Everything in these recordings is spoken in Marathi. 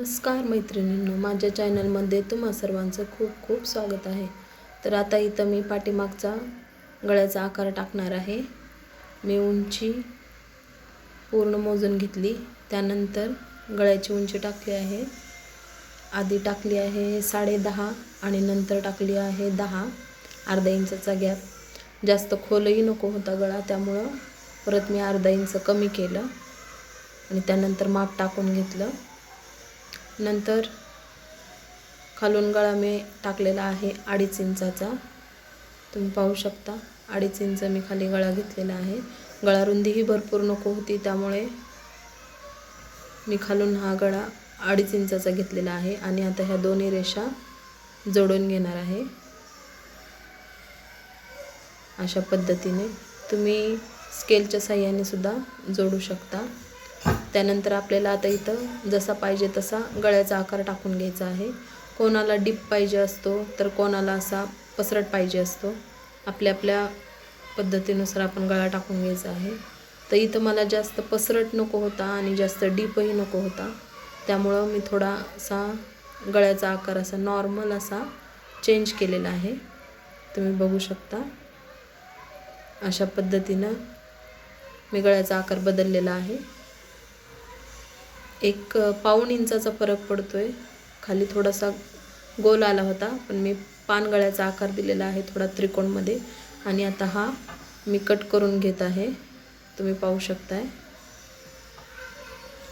नमस्कार मैत्रिणींनो माझ्या चॅनलमध्ये तुम्हा सर्वांचं खूप खूप स्वागत आहे. तर आता इथं मी पाठीमागचा गळ्याचा आकार टाकणार आहे. मी उंची पूर्ण मोजून घेतली. त्यानंतर गळ्याची उंची टाकली आहे. आधी टाकली आहे साडे दहा आणि नंतर टाकली आहे दहा. अर्धा इंचाचा गॅप. जास्त खोलही नको होता गळा त्यामुळं परत मी अर्धा इंच कमी केलं आणि त्यानंतर माप टाकून घेतलं. नंतर खालून गळा मी टाकलेला आहे अडीच इंचाचा. तुम्ही पाहू शकता अडीच इंच मी खाली गळा घेतलेला आहे. गळा रुंदीही भरपूर नको होती त्यामुळे मी खालून हा गळा अडीच इंचाचा घेतलेला आहे आणि आता ह्या दोन्ही रेषा जोडून घेणार आहे. अशा पद्धतीने तुम्ही स्केलच्या साह्याने सुद्धा जोडू शकता. त्यानंतर आपल्याला आता इथं जसा पाहिजे तसा गळ्याचा आकार टाकून घ्यायचा आहे. कोणाला डीप पाहिजे असतो तर कोणाला असा पसरट पाहिजे असतो. आपल्या आपल्या पद्धतीनुसार आपण गळा टाकून घ्यायचा आहे. तर इथं मला जास्त पसरट नको होता आणि जास्त डीपही नको होता. त्यामुळं मी थोडासा गळ्याचा आकार असा नॉर्मल असा चेंज केलेला आहे. तुम्ही बघू शकता. अशा पद्धतीनं मी गळ्याचा आकार बदललेला आहे. एक पाऊण इंचाचा फरक पडतो आहे खाली थोडासा गोल आला होता पण मी पानगळ्याचा आकार दिलेला आहे थोडा त्रिकोणमध्ये. आणि आता हा मी कट करून घेत आहे. तुम्ही पाहू शकताय.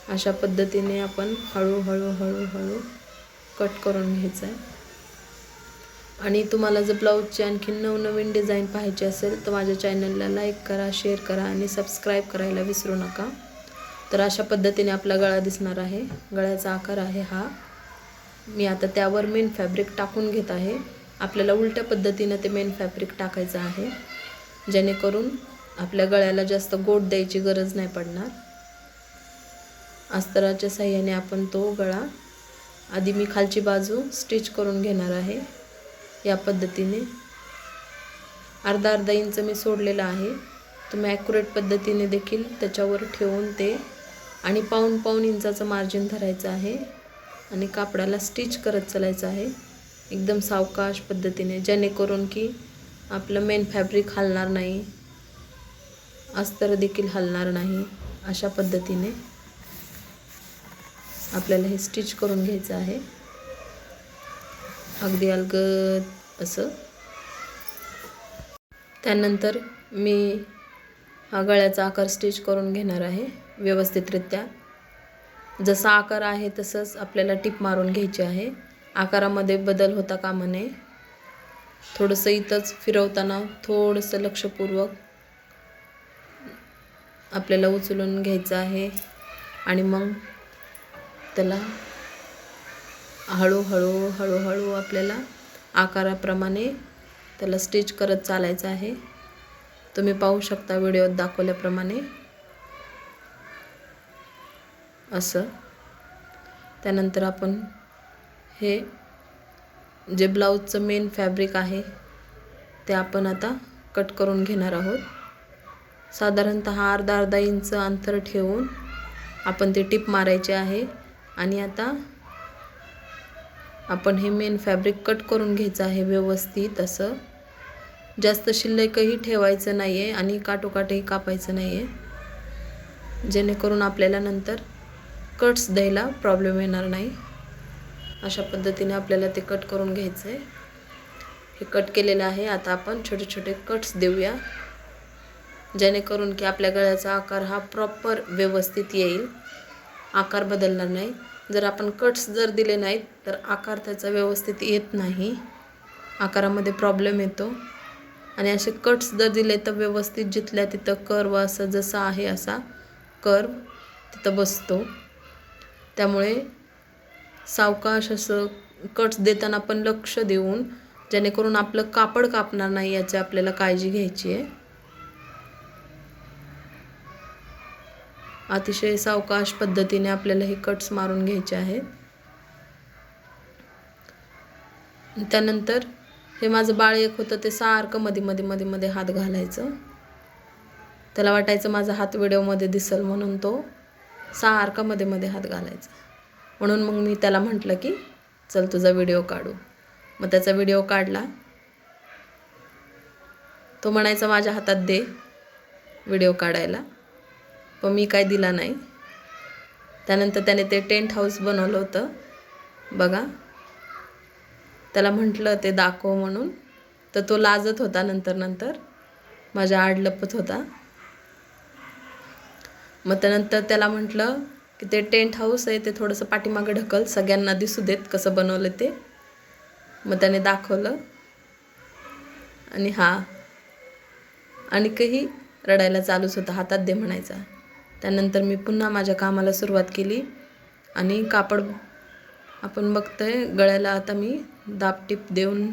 अशा पद्धतीने आपण हळूहळू हळूहळू कट करून घ्यायचं आहे आणि तुम्हाला जर ब्लाऊजची आणखी नवनवीन डिझाईन पाहायची असेल तर माझ्या चॅनलला लाईक करा शेअर करा आणि सबस्क्राईब करायला विसरू नका. तर अशा पद्धतीने आपला गळा दिसणार आहे. गळ्याचा आकार आहे हा. मी आता त्यावर मेन फॅब्रिक टाकून घेत आहे. आपल्याला उलट्या पद्धतीनं ते मेन फॅब्रिक टाकायचं आहे. जेणेकरून आपल्या गळ्याला जास्त गोट द्यायची गरज नाही पडणार. अस्तराच्या साह्याने आपण तो गळा आधी मी खालची बाजू स्टिच करून घेणार आहे. या पद्धतीने. अर्धा अर्धा इंच मी सोडलेला आहे. तुम्ही ॲक्युरेट पद्धतीने देखील त्याच्यावर ठेवून ते आणि पाऊन पाऊन इंचाचं मार्जिन धरायचं आहे. आणि कापडाला स्टिच करत चालायचं आहे. एकदम सावकाश पद्धतीने जेणेकरून की आपलं मेन फॅब्रिक हलणार नाही. अस्तर देखील हलणार नाही. अशा पद्धतीने आपल्याला हे स्टिच करून घ्यायचं आहे. अगदी अलगद असं. त्यानंतर मी हा गळ्याचा आकार स्टिच करून घेणार आहे. व्यवस्थितरित्या. जसा आकार आहे तसंच आपल्याला टिप मारून घ्यायची आहे. आकारामध्ये बदल होता कामा नये. थोडंसं इथंच फिरवताना थोडंसं लक्षपूर्वक आपल्याला उचलून घ्यायचं आहे. आणि मग त्याला हळूहळू हळूहळू आपल्याला आकाराप्रमाणे त्याला स्टिच करत चालायचं आहे. तुम्ही पाहू शकता व्हिडिओत दाखवल्याप्रमाणे. असं. त्यानंतर आपण हे जे ब्लाऊजचं मेन फॅब्रिक आहे ते आपण आता कट करून घेणार आहोत. साधारणत अर्धा अर्धा इंच अंतर ठेवून आपण ते टिप मारायचे आहे. आणि आता आपण हे मेन फॅब्रिक कट करून घ्यायचं आहे व्यवस्थित असं. जास्त शिल्लकही ठेवायचं नाही आहे आणि काटोकाटही कापायचं नाही आहे जेणेकरून आपल्याला नंतर कट्स द्यायला प्रॉब्लेम येणार नाही. अशा पद्धतीने आपल्याला ते कट करून घ्यायचं आहे हे कट केलेलं आहे. आता आपण छोटे छोटे कट्स देऊया. जेणेकरून की आपल्या गळ्याचा आकार हा प्रॉपर व्यवस्थित येईल. आकार बदलणार नाही. जर आपण कट्स जर दिले नाहीत तर आकार त्याचा व्यवस्थित येत नाही. आकारामध्ये प्रॉब्लेम येतो. आणि असे कट्स जर दिले तर व्यवस्थित जिथल्या तिथं कर्व असं जसं आहे असा कर्व तिथं बसतो. त्यामुळे सावकाश असं कट्स देताना पण लक्ष देऊन जेणेकरून आपलं कापड कापणार नाही याची आपल्याला काळजी घ्यायची आहे. अतिशय सावकाश पद्धतीने आपल्याला हे कट्स मारून घ्यायचे आहेत. त्यानंतर हे माझं बाळ एक होतं ते सारखं मध्ये मध्ये मध्ये मध्ये हात घालायचं. त्याला वाटायचं माझा हात व्हिडिओमध्ये दिसल म्हणून तो. सारखा मध्ये मध्ये हात घालायचा. म्हणून मग मी त्याला म्हटलं की चल तुझा व्हिडिओ काढू. मग त्याचा व्हिडिओ काढला. तो म्हणायचा माझ्या हातात दे व्हिडिओ काढायला. पण मी काय दिला नाही. त्यानंतर त्याने ते टेंट हाऊस बनवलं होतं. बघा. त्याला म्हटलं ते दाखव म्हणून. तर तो लाजत होता नंतर नंतर. माझ्या आड लपत होता. मग त्यानंतर त्याला म्हटलं की ते टेंट हाऊस आहे ते थोडंसं पाठीमागं ढकल सगळ्यांना दिसू देत कसं बनवलं ते. मग त्याने दाखवलं. आणि हा आणि काही रडायला चालूच होता हातात दे म्हणायचा. त्यानंतर मी पुन्हा माझ्या कामाला सुरुवात केली आणि कापड आपण बघतोय गळ्याला आता मी दाबटीप देऊन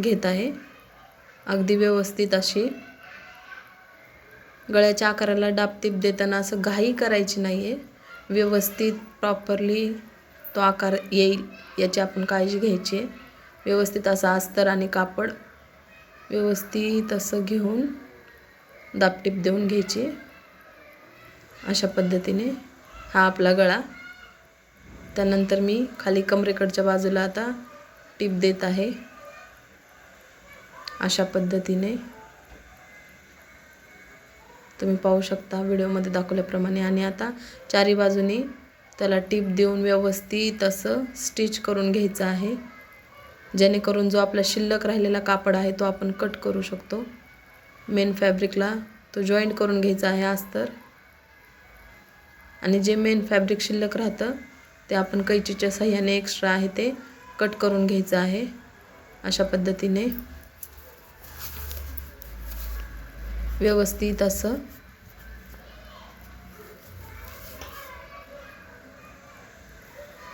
घेत आहे. अगदी व्यवस्थित अशी गळ्याच्या आकाराला डापटीप देताना असं घाई करायची नाही आहे व्यवस्थित प्रॉपरली तो आकार येईल याची आपण काळजी घ्यायची आहे. व्यवस्थित असा अस्तर आणि कापड व्यवस्थित असं घेऊन दापटीप देऊन घ्यायची अशा पद्धतीने हा आपला गळा. त्यानंतर मी खाली कमरेकडच्या बाजूला आता टीप देत आहे. अशा पद्धतीने तुम्ही पाहू शकता व्हिडिओमध्ये दाखवल्याप्रमाणे. आणि आता चारी बाजूनी त्याला टीप देऊन व्यवस्थित असं स्टिच करून घ्यायचं आहे. जेणेकरून जो आपला शिल्लक राहिलेला कापड आहे तो आपण कट करू शकतो. मेन फॅब्रिकला तो जॉईंट करून घ्यायचा आहे अस्तर आणि जे मेन फॅब्रिक शिल्लक राहतं ते आपण कैचीच्या साह्याने एक्स्ट्रा आहे ते कट करून घ्यायचं आहे. अशा पद्धतीने. व्यवस्थित असं.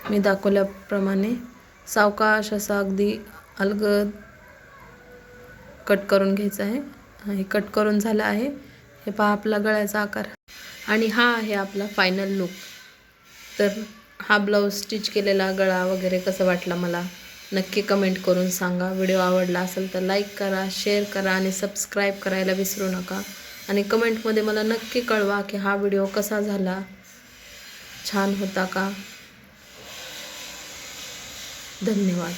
मी दाखवल्याप्रमाणे सावकाश असा अगदी अलगद कट करून घ्यायचं आहे. हे कट करून झालं आहे. हे पहा आपला गळ्याचा आकार. आणि हा आहे आपला फायनल लुक तर हा ब्लाऊज स्टिच केलेला गळा वगैरे कसं वाटला मला? नक्की कमेंट करून सांगा. व्हिडिओ आवडला असेल तर लाईक करा शेअर करा आणि सबस्क्राईब करायला विसरू नका. आणि कमेंटमध्ये मला नक्की कळवा की हा व्हिडिओ कसा झाला छान होता का? धन्यवाद.